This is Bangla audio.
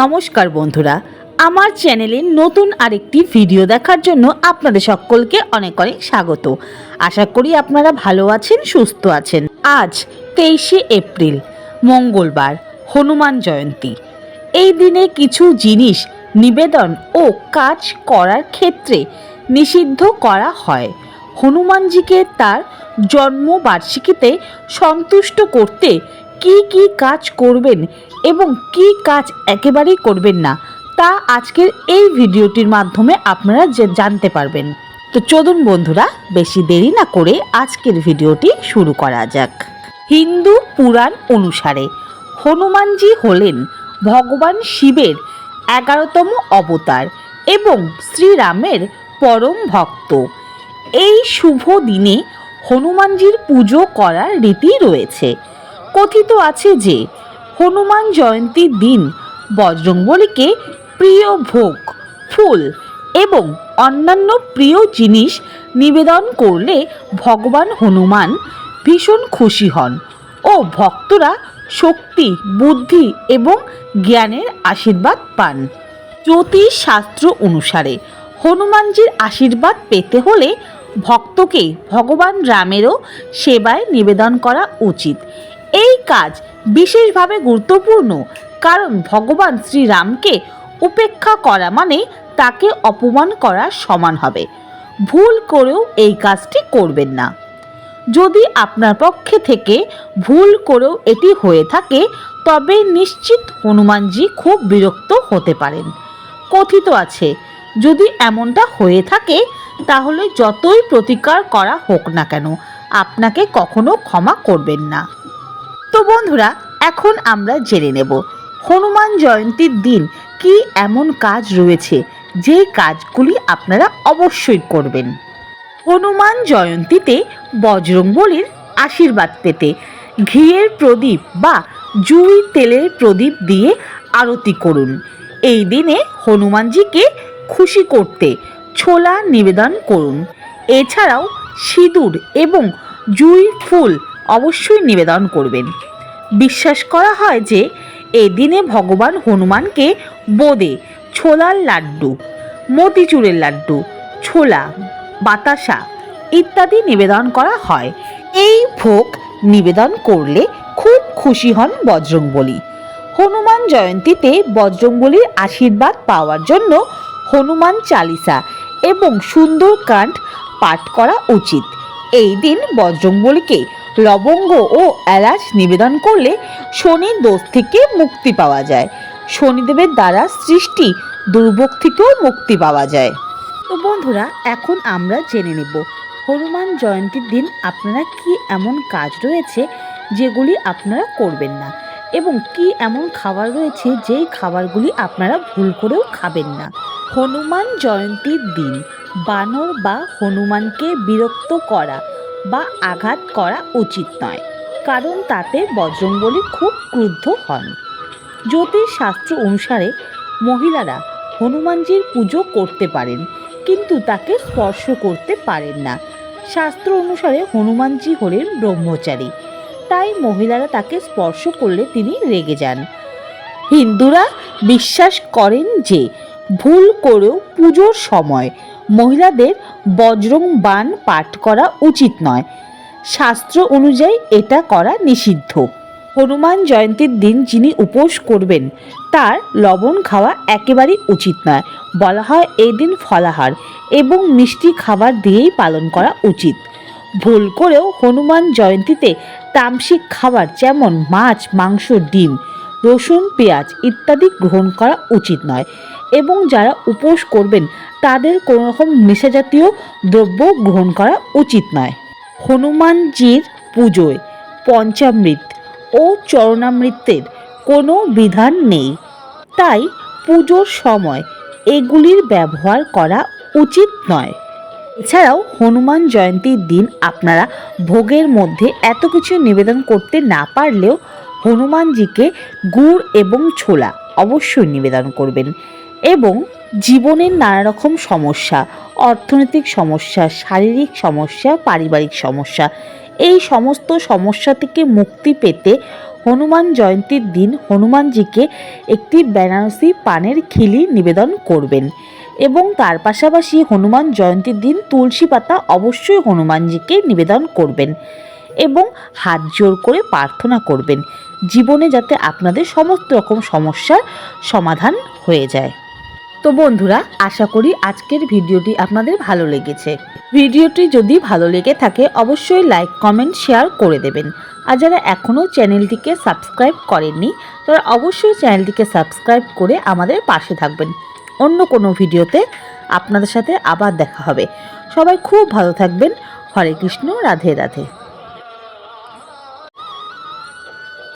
নমস্কার বন্ধুরা, আমার চ্যানেলে নতুন আরেকটি ভিডিও দেখার জন্য আপনাদের সকলকে অনেক অনেক স্বাগত। আশা করি আপনারা ভালো আছেন, সুস্থ আছেন। আজ তেইশে এপ্রিল, মঙ্গলবার, হনুমান জয়ন্তী। এই দিনে কিছু জিনিস নিবেদন ও কাজ করার ক্ষেত্রে নিষিদ্ধ করা হয়। হনুমানজিকে তার জন্মবার্ষিকীতে সন্তুষ্ট করতে কি কি কাজ করবেন এবং কি কাজ একেবারেই করবেন না, তা আজকের এই ভিডিওটির মাধ্যমে আপনারা জানতে পারবেন। তো চলুন বন্ধুরা, বেশি দেরি না করে আজকের ভিডিওটি শুরু করা যাক। হিন্দু পুরাণ অনুসারে হনুমানজি হলেন ভগবান শিবের এগারোতম অবতার এবং শ্রীরামের পরম ভক্ত। এই শুভ দিনে হনুমানজির পুজো করার রীতি রয়েছে। কথিত আছে যে হনুমান জয়ন্তীর দিন। বজরংবলীকে প্রিয় ভোগ, ফুল এবং অন্যান্য প্রিয় জিনিস নিবেদন করলে ভগবান হনুমান ভীষণ খুশি হন ও ভক্তরা শক্তি, বুদ্ধি এবং জ্ঞানের আশীর্বাদ পান। জ্যোতিষ শাস্ত্র অনুসারে হনুমানজির আশীর্বাদ পেতে হলে ভক্তকে ভগবান রামেরও সেবায় নিবেদন করা উচিত। এই কাজ বিশেষভাবে গুরুত্বপূর্ণ, কারণ ভগবান শ্রীরামকে উপেক্ষা করা মানে তাকে অপমান করার সমান হবে। ভুল করেও এই কাজটি করবেন না। যদি আপনার পক্ষে থেকে ভুল করেও এটি হয়ে থাকে, তবে নিশ্চিত হনুমানজি খুব বিরক্ত হতে পারেন। কথিত আছে, যদি এমনটা হয়ে থাকে, তাহলে যতই প্রতিকার করা হোক না কেন, আপনাকে কখনো ক্ষমা করবেন না। তো বন্ধুরা, এখন আমরা জেনে নেব হনুমান জয়ন্তীর দিন কি এমন কাজ রয়েছে যে কাজগুলি আপনারা অবশ্যই করবেন। হনুমান জয়ন্তীতে বজরংবলীর আশীর্বাদ পেতে ঘিয়ের প্রদীপ বা জুই তেলের প্রদীপ দিয়ে আরতি করুন। এই দিনে হনুমানজিকে খুশি করতে ছোলা নিবেদন করুন। এছাড়াও সিঁদুর এবং জুই ফুল অবশ্যই নিবেদন করবেন। বিশ্বাস করা হয় যে এই দিনে ভগবান হনুমানকে বোঁদে ছোলার লাড্ডু, মতিচুরের লাড্ডু, ছোলা, বাতাসা ইত্যাদি নিবেদন করা হয়। এই ভোগ নিবেদন করলে খুব খুশি হন বজরংবলী হনুমান জয়ন্তীতে বজরংবলীর আশীর্বাদ পাওয়ার জন্য হনুমান চালিসা এবং সুন্দরকাণ্ড পাঠ করা উচিত। এই দিন বজরংবলীকে লবঙ্গ ও এলাচ নিবেদন করলে শনি দোষ থেকে মুক্তি পাওয়া যায়। শনিদেবের দ্বারা সৃষ্টি দুর্ভোগ থেকেও মুক্তি পাওয়া যায়। তো বন্ধুরা, এখন আমরা জেনে নেব, হনুমান জয়ন্তীর দিন আপনারা কি এমন কাজ রয়েছে যেগুলি আপনারা করবেন না এবং কি এমন খাবার রয়েছে যেই খাবারগুলি আপনারা ভুল করেও খাবেন না? হনুমান জয়ন্তীর দিন, বানর বা হনুমানকে বিরক্ত করা বা আঘাত করা উচিত নয়, কারণ তাতে বজরংবলী খুব ক্রুদ্ধ হন। জ্যোতিষ শাস্ত্র অনুসারে মহিলারা হনুমানজির পুজো করতে পারেন, কিন্তু তাকে স্পর্শ করতে পারেন না। শাস্ত্র অনুসারে হনুমানজি হলেন ব্রহ্মচারী, তাই মহিলারা তাকে স্পর্শ করলে তিনি রেগে যান। হিন্দুরা বিশ্বাস করেন যে ভুল করেও পুজোর সময় মহিলাদের বজ্রং বাণ পাঠ করা উচিত নয়। শাস্ত্র অনুযায়ী এটা করা নিষিদ্ধ। হনুমান জয়ন্তীর দিন যিনি উপোস করবেন, তার লবণ খাওয়া একেবারেই উচিত নয়। বলা হয় এই দিন ফলাহার এবং মিষ্টি খাবার দিয়েই পালন করা উচিত। ভুল করেও হনুমান জয়ন্তীতে তামসিক খাবার যেমন মাছ, মাংস, ডিম, রসুন, পেঁয়াজ ইত্যাদি গ্রহণ করা উচিত নয়। এবং যারা উপোস করবেন, তাদের কোনো রকম নেশাজাতীয় দ্রব্য গ্রহণ করা উচিত নয়। হনুমানজির পুজোয় পঞ্চামৃত ও চরণামৃতের কোনো বিধান নেই। তাই পুজোর সময় এগুলির ব্যবহার করা উচিত নয়। এছাড়াও হনুমান জয়ন্তীর দিন আপনারা ভোগের মধ্যে এত কিছু নিবেদন করতে না পারলেও হনুমানজিকে গুড় এবং ছোলা অবশ্যই নিবেদন করবেন। এবং জীবনের নানা রকম সমস্যা, অর্থনৈতিক সমস্যা, শারীরিক সমস্যা, পারিবারিক সমস্যা। এই সমস্ত সমস্যা থেকে মুক্তি পেতে হনুমান জয়ন্তীর দিন হনুমানজিকে একটি বেনারসি পানের খিলি নিবেদন করবেন এবং তার পাশাপাশি হনুমান জয়ন্তীর দিন তুলসী পাতা অবশ্যই হনুমানজিকে নিবেদন করবেন এবং হাত জোর করে প্রার্থনা করবেন। জীবনে যাতে আপনাদের সমস্ত রকম সমস্যার সমাধান হয়ে যায়। তো বন্ধুরা, আশা করি আজকের ভিডিওটি আপনাদের ভালো লেগেছে। ভিডিওটি যদি ভালো লেগে থাকে, অবশ্যই লাইক কমেন্ট শেয়ার করে দেবেন। আর যারা এখনও চ্যানেলটিকে সাবস্ক্রাইব করেননি, তারা অবশ্যই চ্যানেলটিকে সাবস্ক্রাইব করে আমাদের পাশে থাকবেন। অন্য কোনো ভিডিওতে আপনাদের সাথে আবার দেখা হবে। সবাই খুব ভালো থাকবেন। হরে কৃষ্ণ, রাধে রাধে।